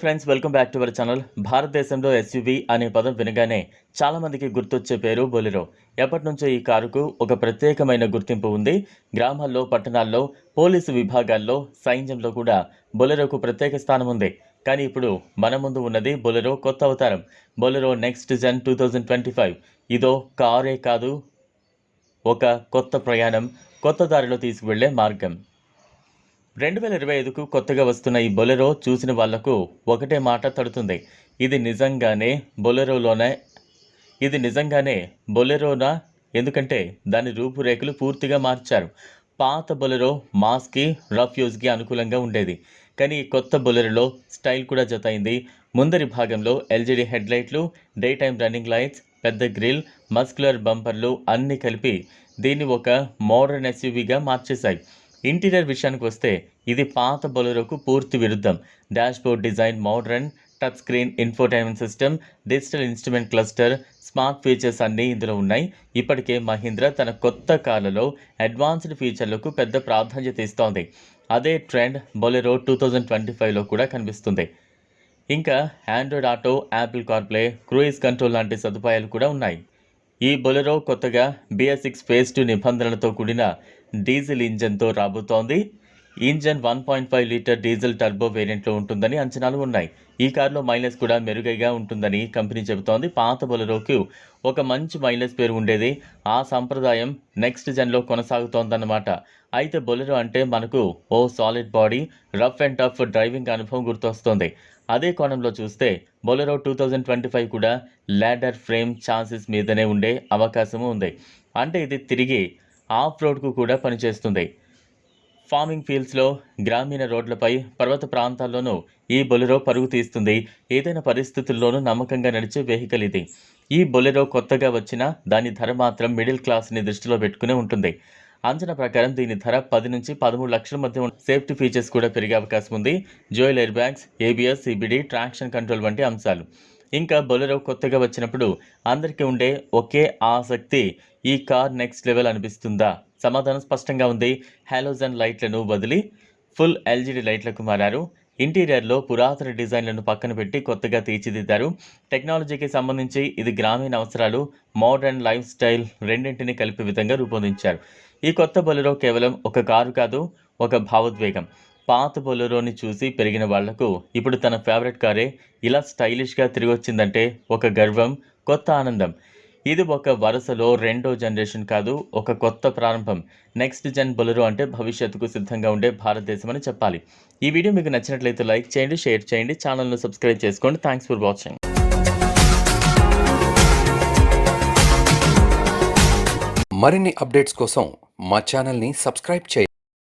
Friends welcome back to our channel. భారతదేశంలో SUV అనే పదం వినగానే చాలా మందికి గుర్తొచ్చే పేరు బొలెరో. ఎప్పటి నుంచో ఈ కారుకు ఒక ప్రత్యేకమైన గుర్తింపు ఉంది. గ్రామాల్లో పట్టణాల్లో పోలీసు విభాగాల్లో సైన్యంలో కూడా బొలెరోకు ప్రత్యేక స్థానం ఉంది. కానీ ఇప్పుడు మన ముందు ఉన్నది బొలెరో కొత్త అవతారం. Bolero next gen two thousand twenty five. ఇదో కారే కాదు ఒక కొత్త ప్రయాణం కొత్త దారిలో తీసుకువెళ్ళే మార్గం. రెండు వేల ఇరవై ఐదుకు కొత్తగా వస్తున్న ఈ బొలెరో చూసిన వాళ్ళకు ఒకటే మాట తడుతుంది. ఇది నిజంగానే బొలెరోలోనే ఇది నిజంగానే బొలెరోనా? ఎందుకంటే దాని రూపురేఖలు పూర్తిగా మార్చారు. పాత బొలెరో మాస్కి రఫ్ యూజ్కి అనుకూలంగా ఉండేది. కానీ ఈ కొత్త బొలెరోలో స్టైల్ కూడా జతైంది ముందరి భాగంలో ఎల్జీడీ హెడ్లైట్లు డే టైమ్ రన్నింగ్ లైట్స్ పెద్ద గ్రిల్ మస్కులర్ బంపర్లు అన్నీ కలిపి దీన్ని ఒక మోడర్న్ ఎస్యూవీగా మార్చేశాయి. ఇంటీరియర్ విషయానికి వస్తే ఇది పాత బొలెరోకు పూర్తి విరుద్ధం. Dashboard design modern touch screen infotainment system digital instrument cluster smart features అన్నీ ఇందులో ఉన్నాయి. ఇప్పటికే మహీంద్రా తన కొత్త కార్లలో అడ్వాన్స్డ్ ఫీచర్లకు పెద్ద ప్రాధాన్యత ఇస్తోంది. అదే trend Bolero two thousand twenty ఫైవ్లో కూడా కనిపిస్తుంది. ఇంకా Android Auto Apple CarPlay cruise control లాంటి సదుపాయాలు కూడా ఉన్నాయి. ఈ బొలెరో కొత్తగా బిఎస్ సిక్స్ ఫేజ్ టూ నిబంధనలతో కూడిన డీజిల్ ఇంజన్తో రాబోతోంది. Engine one point five litre diesel turbo వేరియంట్లో ఉంటుందని అంచనాలు ఉన్నాయి. ఈ కారులో మైలేజ్ కూడా మెరుగైగా ఉంటుందని కంపెనీ చెబుతోంది. పాత బొలరోకు ఒక మంచి మైలేజ్ పేరు ఉండేది. ఆ సంప్రదాయం నెక్స్ట్ జన్లో కొనసాగుతోందన్నమాట. అయితే బొలెరో అంటే మనకు ఓ solid body rough and tough driving అనుభవం గుర్తొస్తుంది. అదే కోణంలో చూస్తే Bolero two thousand twenty five కూడా ల్యాడర్ ఫ్రేమ్ ఛాన్సెస్ మీదనే ఉండే అవకాశము ఉంది. అంటే ఇది తిరిగి ఆఫ్ రోడ్కు కూడా పనిచేస్తుంది. ఫార్మింగ్ ఫీల్డ్స్లో గ్రామీణ రోడ్లపై పర్వత ప్రాంతాల్లోనూ ఈ బొలెరో పరుగు తీస్తుంది. ఏదైనా పరిస్థితుల్లోనూ నమ్మకంగా నడిచే వెహికల్ ఇది. ఈ బొలెరో కొత్తగా వచ్చినా దాని ధర మాత్రం మిడిల్ క్లాస్ని దృష్టిలో పెట్టుకునే ఉంటుంది. అంచనా ప్రకారం దీని ధర పది నుంచి పదమూడు లక్షల మధ్య సేఫ్టీ ఫీచర్స్ కూడా పెరిగే అవకాశం ఉంది. Dual airbags ABS EBD traction control వంటి అంశాలు. ఇంకా బొలెరో కొత్తగా వచ్చినప్పుడు అందరికీ ఉండే ఒకే ఆసక్తి ఈ కార్ నెక్స్ట్ లెవెల్ అనిపిస్తుందా? సమాధానం స్పష్టంగా ఉంది. హాలోజన్ లైట్లను వదిలి ఫుల్ ఎల్జీడీ లైట్లకు మారారు. ఇంటీరియర్లో పురాతన డిజైన్లను పక్కన పెట్టి కొత్తగా తీర్చిదిద్దారు. టెక్నాలజీకి సంబంధించి ఇది గ్రామీణ అవసరాలు. మోడర్న్ లైఫ్ స్టైల్ రెండింటిని కలిపే విధంగా రూపొందించారు. ఈ కొత్త బొలెరో కేవలం ఒక కారు కాదు ఒక భావోద్వేగం. పాత బొలెరోని చూసి పెరిగిన వాళ్ళకు ఇప్పుడు తన ఫేవరెట్ కారే ఇలా స్టైలిష్గా తిరిగి వచ్చిందంటే ఒక గర్వం కొత్త ఆనందం. ఇది ఒక వరుసలో రెండో జనరేషన్ కాదు ఒక కొత్త ప్రారంభం. నెక్స్ట్ జన్ బొలెరో అంటే భవిష్యత్తుకు సిద్ధంగా ఉండే భారతదేశం అని చెప్పాలి. ఈ వీడియో మీకు నచ్చినట్లయితే లైక్ చేయండి షేర్ చేయండి ఛానల్ను సబ్స్క్రైబ్ చేసుకోండి. Thanks for watching. మరిన్ని అప్డేట్స్ కోసం మా ఛానల్ని సబ్స్క్రైబ్ చేయండి.